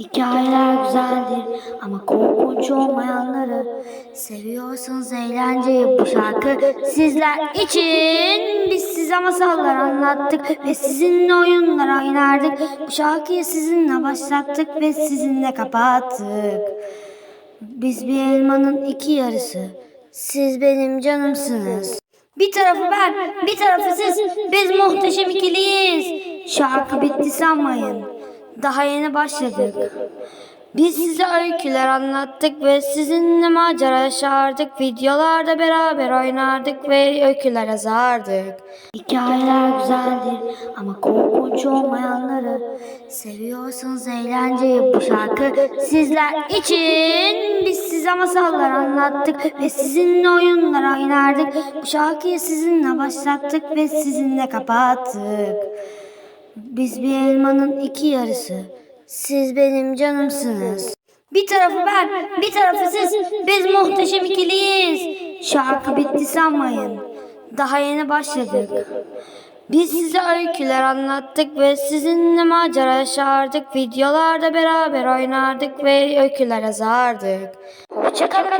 Hikayeler güzeldir ama korkunç olmayanları seviyorsanız eğlenceyi bu şarkı sizler için biz size masallar anlattık ve sizinle oyunlar oynardık. Bu şarkıyı sizinle başlattık ve sizinle kapattık. Biz bir elmanın iki yarısı. Siz benim canımsınız. Bir tarafı ben, bir tarafı siz. Biz muhteşem ikiliyiz. Şarkı bitti sanmayın. Daha yeni başladık. Biz size öyküler anlattık ve sizinle macera yaşardık. Videolarda beraber oynardık ve öyküler yazardık. Hikayeler güzeldir ama korkunç olmayanları seviyorsanız eğlenceyi bu şarkı sizler için biz size masallar anlattık ve sizinle oyunlar oynardık. Bu şarkıyı sizinle başlattık ve sizinle kapattık. Biz bir elmanın iki yarısı. Siz benim canımsınız. Bir tarafı ben, bir tarafı siz. Biz muhteşem ikiliyiz. Şarkı bitti sanmayın. Daha yeni başladık. Biz size öyküler anlattık ve sizinle macera yaşardık. Videolarda beraber oynardık ve öyküler yazardık. Hoşçakalın.